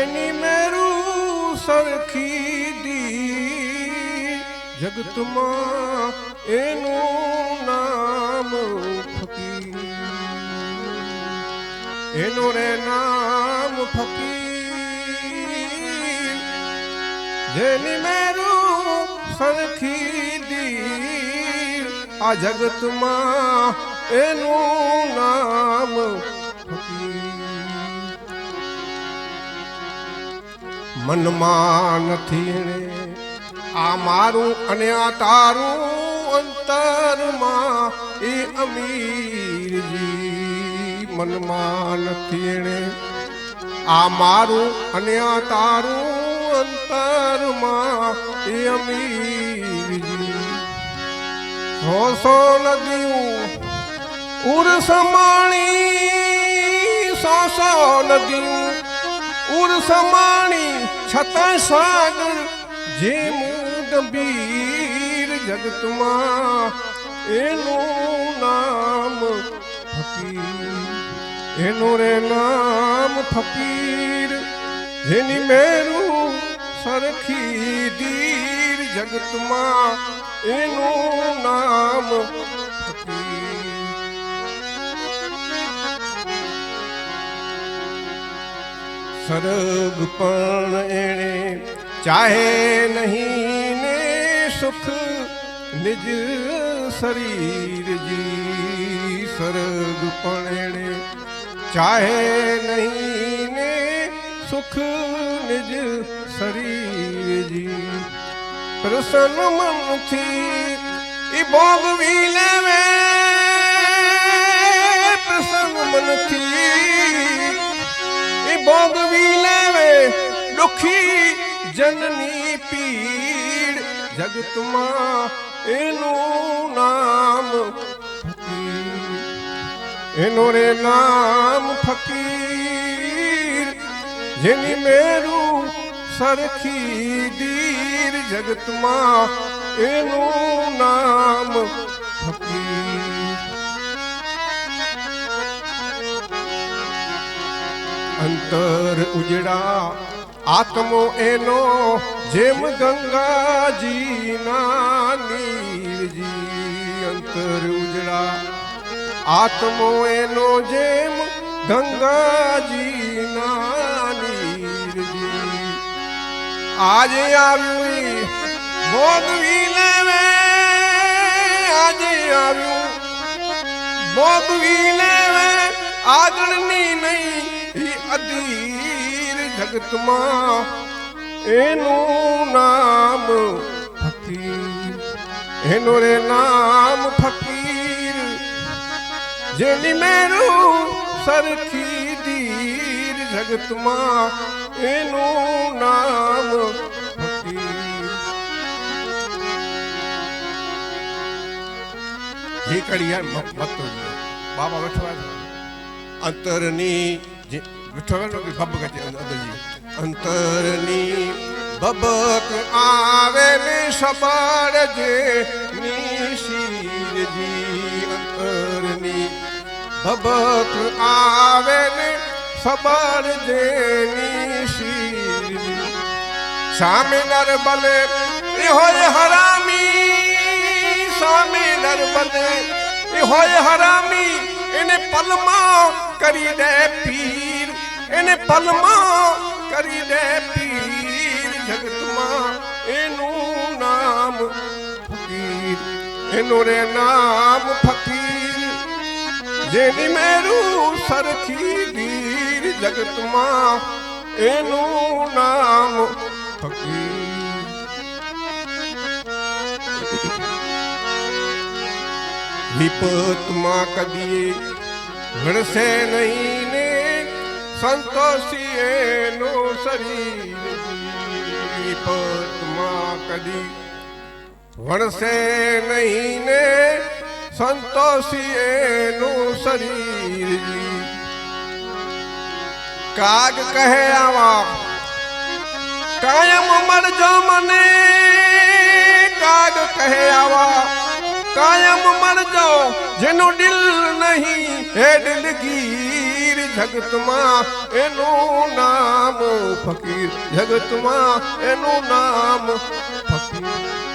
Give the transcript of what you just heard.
એની મેરું સરખી દી. જગતમાં એનું નામ ફકીર. એનું રે નામ ફકીર. જેની મેરું સરખી દી. આ જગતમાં એનું નામ મનમાં નથી આ મારું અને આ તારું અંતરમાં એ અમીરજી મનમાં નથી આ મારું અને આ તારું અંતરમાં એ અમીરજી. સો સો નદીયું ઉર સમાણી સો સો નદીયું ઉર સમાણી છતાં સાગર જે ગંભીર જગતમાં એનું નામ ફકીર એનું રે નામ ફકીર જેની મેરું સરખી દીર જગતમાં એનું નામ ફકીર સરગ પણ એણે ચાહે નહીં ને સુખ નિજ શરીરજી સરગ પણ એણે ચાહે નહીં ને સુખ નિજ શરીરજી પ્રસન્ન મનથી ઈ ભોગવી લેવે દુખી જનની પીડ જગતમાં એનું નામ એનું રે નામ ફકીર, જેની મેરું સરખી દીર જગતમાં એનું નામ ફકીર. અંતર ઉજડા આત્મો એનો જેમ ગંગાજી ના નીરજી અંતર ઉજળા. આત્મો એનો જેમ ગંગાજી ના આજે આવ્યું ભોગવી લેવે આજે આવ્યું ભોગવી લેવે આગળની નહીં ઈ અધીર જગતમાં એનું નામ ફકીર. એનું રે નામ ફકીર. જેની મેરું સરખી દીર જગતમાં એનું નામ ફકીર. ઢીકડિયા મત બાબા બેઠવા અંતરની જે બેઠવા કે બબ ગજે અંદરજી અંતરની બબક આવે ને સબાર જે નિશીરજી અંતરની બબક આવે ને સબાર જે નિશીરજી સામે નર બલે એ હોય હરામી. સામે નર બલે એ હોય હરામી, એને પલમાં કરી દે પીર એને પલમાં કરી દે પીર જગતમાં. એનું નામ ફકીર, એનું રે નામ ફકીર. જેની મેરું સરખી દીર જગતમાં, એનું નામ ફકીર. વિપતમાં કદી ઘડશે નહીં સંતોષી એનો શરીર પદમાં કદી વણસે નહીં ને સંતોષી એનું શરીર કાગ કહે આવા, કાયમ મરજો મને કાગ કહે આવા, કાયમ મરજો જેનું દિલ નહીં હે દિલગીર જગતમાં એનું નામ ફકીર. જગતમાં એનું નામ ફકીર.